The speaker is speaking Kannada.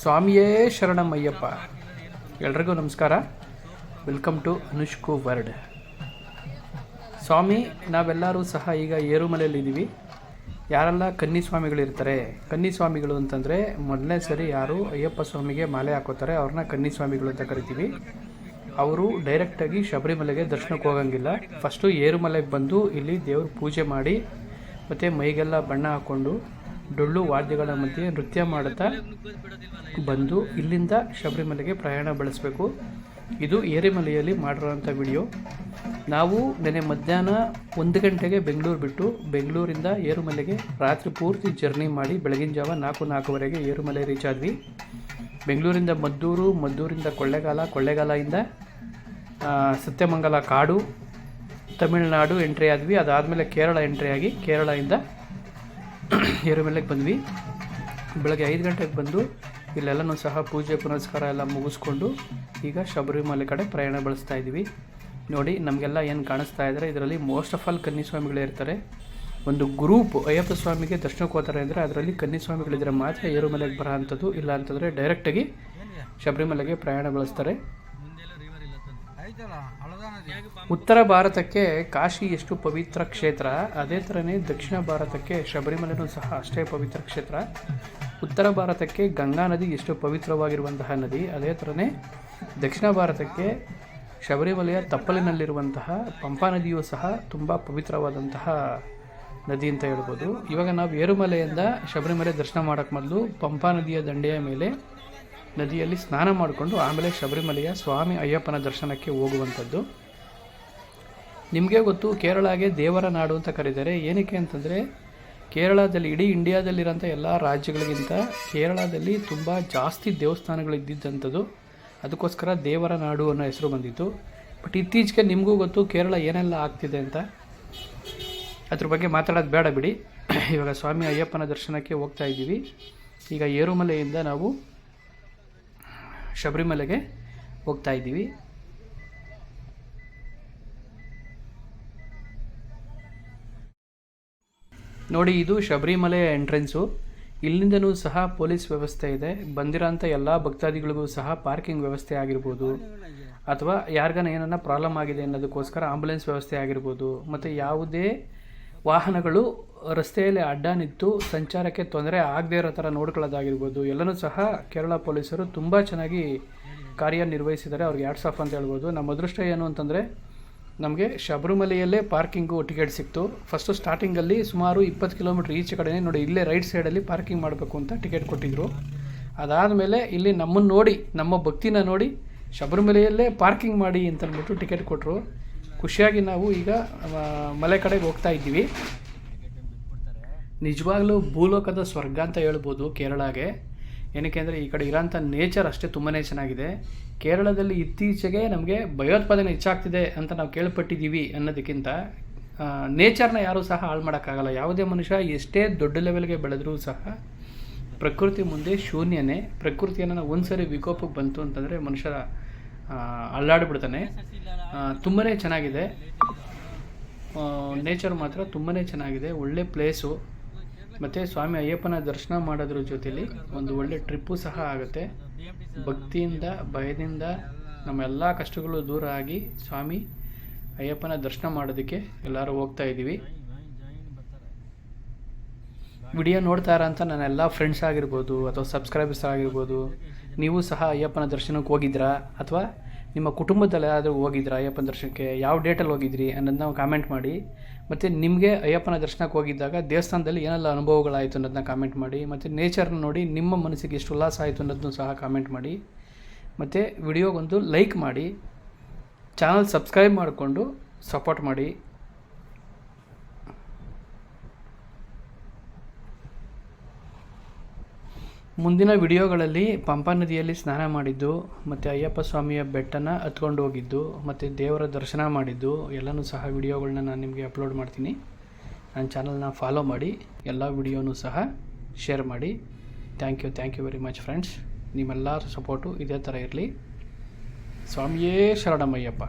ಸ್ವಾಮಿಯೇ ಶರಣಮಯ್ಯಪ್ಪ. ಎಲ್ರಿಗೂ ನಮಸ್ಕಾರ. ವೆಲ್ಕಮ್ ಟು ಅನುಷ್ಕು ವರ್ಡ್ ಸ್ವಾಮಿ, ನಾವೆಲ್ಲರೂ ಸಹ ಈಗ ಏರುಮಲೆಯಲ್ಲಿದ್ದೀವಿ. ಯಾರೆಲ್ಲ ಕನ್ನಿ ಸ್ವಾಮಿಗಳು ಅಂತಂದರೆ ಮೊದಲನೇ ಸರಿ ಯಾರು ಅಯ್ಯಪ್ಪ ಸ್ವಾಮಿಗೆ ಮಾಲೆ ಹಾಕೋತಾರೆ, ಅವ್ರನ್ನ ಕನ್ನಿ ಸ್ವಾಮಿಗಳು ಅಂತ ಕರಿತೀವಿ. ಅವರು ಡೈರೆಕ್ಟಾಗಿ ಶಬರಿಮಲೆಗೆ ದರ್ಶನಕ್ಕೆ ಹೋಗಂಗಿಲ್ಲ. ಫಸ್ಟು ಏರುಮಲೆಗೆ ಬಂದು ಇಲ್ಲಿ ದೇವ್ರ ಪೂಜೆ ಮಾಡಿ, ಮತ್ತು ಮೈಗೆಲ್ಲ ಬಣ್ಣ ಹಾಕ್ಕೊಂಡು ಡೊಳ್ಳು ವಾದ್ಯಗಳ ಮಧ್ಯೆ ನೃತ್ಯ ಮಾಡುತ್ತಾ ಬಂದು ಇಲ್ಲಿಂದ ಶಬರಿಮಲೆಗೆ ಪ್ರಯಾಣ ಬೆಳೆಸಬೇಕು. ಇದು ಏರಿಮಲೆಯಲ್ಲಿ ಮಾಡಿರೋಂಥ ವಿಡಿಯೋ. ನಾವು ನೆನೆ ಮಧ್ಯಾಹ್ನ ಒಂದು ಗಂಟೆಗೆ ಬೆಂಗಳೂರು ಬಿಟ್ಟು ಬೆಂಗಳೂರಿಂದ ಏರುಮಲೆಗೆ ರಾತ್ರಿ ಪೂರ್ತಿ ಜರ್ನಿ ಮಾಡಿ ಬೆಳಗಿನ ಜಾವ ನಾಲ್ಕು, ನಾಲ್ಕುವರೆಗೆ ಏರುಮಲೆ ರೀಚ್ ಆದ್ವಿ. ಬೆಂಗಳೂರಿಂದ ಮದ್ದೂರು, ಮದ್ದೂರಿಂದ ಕೊಳ್ಳೇಗಾಲ, ಕೊಳ್ಳೇಗಾಲದಿಂದ ಸತ್ಯಮಂಗಲ ಕಾಡು, ತಮಿಳುನಾಡು ಎಂಟ್ರಿ ಆದ್ವಿ. ಅದಾದಮೇಲೆ ಕೇರಳ ಎಂಟ್ರಿ ಆಗಿ ಕೇರಳದಿಂದ ಏರುಮಲೆಗೆ ಬಂದ್ವಿ. ಬೆಳಗ್ಗೆ ಐದು ಗಂಟೆಗೆ ಬಂದು ಇಲ್ಲೆಲ್ಲನೂ ಸಹ ಪೂಜೆ, ಪುನಸ್ಕಾರ ಎಲ್ಲ ಮುಗಿಸ್ಕೊಂಡು ಈಗ ಶಬರಿಮಲೆ ಕಡೆ ಪ್ರಯಾಣ ಬೆಳೆಸ್ತಾ ಇದ್ದೀವಿ. ನೋಡಿ, ನಮಗೆಲ್ಲ ಏನು ಕಾಣಿಸ್ತಾ ಇದ್ದಾರೆ ಇದರಲ್ಲಿ ಮೋಸ್ಟ್ ಆಫ್ ಆಲ್ ಕನ್ನಿಸ್ವಾಮಿಗಳೇ ಇರ್ತಾರೆ. ಒಂದು ಗ್ರೂಪ್ ಅಯ್ಯಪ್ಪ ಸ್ವಾಮಿಗೆ ದರ್ಶನಕ್ಕೆ ಹೋಗ್ತಾರೆ ಅಂದರೆ ಅದರಲ್ಲಿ ಕನ್ನಿಸ್ವಾಮಿಗಳಿದ್ರೆ ಮಾತ್ರ ಏರುಮಲೆಗೆ ಬರೋ ಅಂಥದ್ದು. ಇಲ್ಲ ಅಂತಂದರೆ ಡೈರೆಕ್ಟಾಗಿ ಶಬರಿಮಲೆಗೆ ಪ್ರಯಾಣ ಬೆಳೆಸ್ತಾರೆ. ಉತ್ತರ ಭಾರತಕ್ಕೆ ಕಾಶಿ ಎಷ್ಟು ಪವಿತ್ರ ಕ್ಷೇತ್ರ? ಅದೇ ಥರನೇ ದಕ್ಷಿಣ ಭಾರತಕ್ಕೆ ಶಬರಿಮಲೆನೂ ಸಹ ಅಷ್ಟೇ ಪವಿತ್ರ ಕ್ಷೇತ್ರ. ಉತ್ತರ ಭಾರತಕ್ಕೆ ಗಂಗಾ ನದಿ ಎಷ್ಟು ಪವಿತ್ರವಾಗಿರುವಂತಹ ನದಿ? ಅದೇ ಥರನೇ ದಕ್ಷಿಣ ಭಾರತಕ್ಕೆ ಶಬರಿಮಲೆಯ ತಪ್ಪಲಿನಲ್ಲಿರುವಂತಹ ಪಂಪಾ ನದಿಯೂ ಸಹ ತುಂಬ ಪವಿತ್ರವಾದಂತಹ ನದಿ ಅಂತ ಹೇಳ್ಬೋದು. ಇವಾಗ ನಾವು ಏರುಮಲೆಯಿಂದ ಶಬರಿಮಲೆ ದರ್ಶನ ಮಾಡೋಕ್ಕೆ ಮೊದಲು ಪಂಪಾ ನದಿಯ ದಂಡೆಯ ಮೇಲೆ ನದಿಯಲ್ಲಿ ಸ್ನಾನ ಮಾಡಿಕೊಂಡು ಆಮೇಲೆ ಶಬರಿಮಲೆಯ ಸ್ವಾಮಿ ಅಯ್ಯಪ್ಪನ ದರ್ಶನಕ್ಕೆ ಹೋಗುವಂಥದ್ದು. ನಿಮಗೆ ಗೊತ್ತು, ಕೇರಳಗೆ ದೇವರ ನಾಡು ಅಂತ ಕರೀತಾರೆ. ಏನಕ್ಕೆ ಅಂತಂದರೆ, ಕೇರಳದಲ್ಲಿ, ಇಡೀ ಇಂಡಿಯಾದಲ್ಲಿರೋಂಥ ಎಲ್ಲ ರಾಜ್ಯಗಳಿಗಿಂತ ಕೇರಳದಲ್ಲಿ ತುಂಬ ಜಾಸ್ತಿ ದೇವಸ್ಥಾನಗಳು ಇದ್ದಿದ್ದಂಥದ್ದು. ಅದಕ್ಕೋಸ್ಕರ ದೇವರ ನಾಡು ಅನ್ನೋ ಹೆಸರು ಬಂದಿತ್ತು. ಬಟ್ ಇತ್ತೀಚೆಗೆ ನಿಮಗೂ ಗೊತ್ತು, ಕೇರಳ ಏನೆಲ್ಲ ಆಗ್ತಿದೆ ಅಂತ? ಅದ್ರ ಬಗ್ಗೆ ಮಾತಾಡೋದು ಬೇಡ ಬಿಡಿ. ಇವಾಗ ಸ್ವಾಮಿ ಅಯ್ಯಪ್ಪನ ದರ್ಶನಕ್ಕೆ ಹೋಗ್ತಾ ಇದ್ದೀವಿ. ಈಗ ಏರುಮಲೆಯಿಂದ ನಾವು ಶಬರಿಮಲೆಗೆ ಹೋಗ್ತಾ ಇದ್ದೀವಿ. ನೋಡಿ, ಇದು ಶಬರಿಮಲೆ ಎಂಟ್ರೆನ್ಸು. ಇಲ್ಲಿಂದನೂ ಸಹ ಪೊಲೀಸ್ ವ್ಯವಸ್ಥೆ ಇದೆ. ಬಂದಿರೋಂಥ ಎಲ್ಲ ಭಕ್ತಾದಿಗಳಿಗೂ ಸಹ ಪಾರ್ಕಿಂಗ್ ವ್ಯವಸ್ಥೆ ಆಗಿರ್ಬೋದು. ಅಥವಾ ಯಾರಿಗಾನ ಏನನ್ನ ಪ್ರಾಬ್ಲಮ್ ಆಗಿದೆ ಅನ್ನೋದಕ್ಕೋಸ್ಕರ ಆಂಬುಲೆನ್ಸ್ ವ್ಯವಸ್ಥೆ ಆಗಿರ್ಬೋದು. ಮತ್ತು ಯಾವುದೇ ವಾಹನಗಳು ರಸ್ತೆಯಲ್ಲಿ ಅಡ್ಡ ನಿಂತು ಸಂಚಾರಕ್ಕೆ ತೊಂದರೆ ಆಗದೇ ಇರೋ ಥರ ನೋಡ್ಕೊಳ್ಳೋದಾಗಿರ್ಬೋದು. ಎಲ್ಲನೂ ಸಹ ಕೇರಳ ಪೊಲೀಸರು ತುಂಬ ಚೆನ್ನಾಗಿ ಕಾರ್ಯನಿರ್ವಹಿಸಿದ್ದಾರೆ. ಅವ್ರಿಗೆ ಎರಡು ಆಫ್ ಅಂತ ಹೇಳ್ಬೋದು. ನಮ್ಮ ಅದೃಷ್ಟ ಏನು ಅಂತಂದರೆ, ನಮಗೆ ಶಬರಿಮಲೆಯಲ್ಲೇ ಪಾರ್ಕಿಂಗು ಟಿಕೆಟ್ ಸಿಕ್ತು. ಫಸ್ಟು ಸ್ಟಾರ್ಟಿಂಗಲ್ಲಿ ಸುಮಾರು ಇಪ್ಪತ್ತು ಕಿಲೋಮೀಟ್ರ್ ಈಚೆ ಕಡೆಯೇ ನೋಡಿ, ಇಲ್ಲೇ ರೈಟ್ ಸೈಡಲ್ಲಿ ಪಾರ್ಕಿಂಗ್ ಮಾಡಬೇಕು ಅಂತ ಟಿಕೆಟ್ ಕೊಟ್ಟಿದ್ದರು ಅದಾದಮೇಲೆ ಇಲ್ಲಿ ನಮ್ಮನ್ನು ನೋಡಿ, ನಮ್ಮ ಭಕ್ತಿನ ನೋಡಿ, ಶಬರಿಮಲೆಯಲ್ಲೇ ಪಾರ್ಕಿಂಗ್ ಮಾಡಿ ಅಂತಂದ್ಬಿಟ್ಟು ಟಿಕೆಟ್ ಕೊಟ್ಟರು ಖುಷಿಯಾಗಿ ನಾವು ಈಗ ಮಲೆ ಕಡೆಗೆ ಹೋಗ್ತಾ ಇದ್ದೀವಿ. ನಿಜವಾಗ್ಲೂ ಭೂಲೋಕದ ಸ್ವರ್ಗ ಅಂತ ಹೇಳ್ಬೋದು ಕೇರಳಗೆ. ಏನಕ್ಕೆ ಅಂದರೆ ಈ ಕಡೆ ಇರೋಂಥ ನೇಚರ್ ಅಷ್ಟೇ ತುಂಬಾ ಚೆನ್ನಾಗಿದೆ. ಕೇರಳದಲ್ಲಿ ಇತ್ತೀಚೆಗೆ ನಮಗೆ ಭಯೋತ್ಪಾದನೆ ಹೆಚ್ಚಾಗ್ತಿದೆ ಅಂತ ನಾವು ಕೇಳ್ಪಟ್ಟಿದ್ದೀವಿ ಅನ್ನೋದಕ್ಕಿಂತ ನೇಚರ್ನ ಯಾರೂ ಸಹ ಹಾಳು ಮಾಡೋಕ್ಕಾಗಲ್ಲ. ಯಾವುದೇ ಮನುಷ್ಯ ಎಷ್ಟೇ ದೊಡ್ಡ ಲೆವೆಲ್ಗೆ ಬೆಳೆದರೂ ಸಹ ಪ್ರಕೃತಿ ಮುಂದೆ ಶೂನ್ಯನೇ. ಪ್ರಕೃತಿಯನ್ನು ಒಂದು ಸರಿ ವಿಕೋಪಕ್ಕೆ ಬಂತು ಅಂತಂದರೆ ಮನುಷ್ಯ ಆ, ಅಲ್ಲಾಡ್ಬಿಡ್ತಾನೆ. ತುಂಬಾ ಚೆನ್ನಾಗಿದೆ. ನೇಚರ್ ಮಾತ್ರ ತುಂಬಾ ಚೆನ್ನಾಗಿದೆ. ಒಳ್ಳೆ ಪ್ಲೇಸು ಮತ್ತು ಸ್ವಾಮಿ ಅಯ್ಯಪ್ಪನ ದರ್ಶನ ಮಾಡೋದ್ರ ಜೊತೆಲಿ ಒಂದು ಒಳ್ಳೆ ಟ್ರಿಪ್ಪು ಸಹ ಆಗುತ್ತೆ. ಭಕ್ತಿಯಿಂದ, ಭಯದಿಂದ ನಮ್ಮೆಲ್ಲ ಕಷ್ಟಗಳು ದೂರ ಆಗಿ ಸ್ವಾಮಿ ಅಯ್ಯಪ್ಪನ ದರ್ಶನ ಮಾಡೋದಕ್ಕೆ ಎಲ್ಲರೂ ಹೋಗ್ತಾ ಇದ್ದೀವಿ. ವಿಡಿಯೋ ನೋಡ್ತಾ ಅಂತ ನನ್ನ ಎಲ್ಲ ಫ್ರೆಂಡ್ಸ್ ಆಗಿರ್ಬೋದು ಅಥವಾ ಸಬ್ಸ್ಕ್ರೈಬರ್ಸ್ ಆಗಿರ್ಬೋದು ನೀವು ಸಹ ಅಯ್ಯಪ್ಪನ ದರ್ಶನಕ್ಕೆ ಹೋಗಿದ್ರಾ? ಅಥವಾ ನಿಮ್ಮ ಕುಟುಂಬದಲ್ಲಿ ಯಾರಾದರೂ ಹೋಗಿದ್ರಾ ಅಯ್ಯಪ್ಪನ ದರ್ಶನಕ್ಕೆ? ಯಾವ ಡೇಟಲ್ಲಿ ಹೋಗಿದ್ರಿ ಅನ್ನೋದನ್ನ ಕಾಮೆಂಟ್ ಮಾಡಿ. ಮತ್ತು ನಿಮಗೆ ಅಯ್ಯಪ್ಪನ ದರ್ಶನಕ್ಕೆ ಹೋಗಿದ್ದಾಗ ದೇವಸ್ಥಾನದಲ್ಲಿ ಏನೆಲ್ಲ ಅನುಭವಗಳಾಯಿತು ಅನ್ನೋದನ್ನ ಕಾಮೆಂಟ್ ಮಾಡಿ. ಮತ್ತು ನೇಚರ್ನ ನೋಡಿ ನಿಮ್ಮ ಮನಸ್ಸಿಗೆ ಎಷ್ಟು ಉಲ್ಲಾಸ ಆಯಿತು ಅನ್ನೋದನ್ನು ಸಹ ಕಾಮೆಂಟ್ ಮಾಡಿ. ಮತ್ತು ವಿಡಿಯೋಗೊಂದು ಲೈಕ್ ಮಾಡಿ. ಚಾನಲ್ ಸಬ್ಸ್ಕ್ರೈಬ್ ಮಾಡಿಕೊಂಡು ಸಪೋರ್ಟ್ ಮಾಡಿ. ಮುಂದಿನ ವಿಡಿಯೋಗಳಲ್ಲಿ ಪಂಪಾ ನದಿಯಲ್ಲಿ ಸ್ನಾನ ಮಾಡಿದ್ದು, ಮತ್ತು ಅಯ್ಯಪ್ಪ ಸ್ವಾಮಿಯ ಬೆಟ್ಟನ ಹತ್ಕೊಂಡು ಹೋಗಿದ್ದು, ಮತ್ತು ದೇವರ ದರ್ಶನ ಮಾಡಿದ್ದು, ಎಲ್ಲನೂ ಸಹ ವಿಡಿಯೋಗಳನ್ನ ನಾನು ನಿಮಗೆ ಅಪ್ಲೋಡ್ ಮಾಡ್ತೀನಿ. ನನ್ನ ಚಾನಲ್ನ ಫಾಲೋ ಮಾಡಿ, ಎಲ್ಲ ವಿಡಿಯೋನೂ ಸಹ ಶೇರ್ ಮಾಡಿ. Thank you thank you very much friends ನಿಮ್ಮೆಲ್ಲರ ಸಪೋರ್ಟು ಇದೇ ಥರ ಇರಲಿ. ಸ್ವಾಮಿಯೇ ಶರಣಮಯ್ಯಪ್ಪ.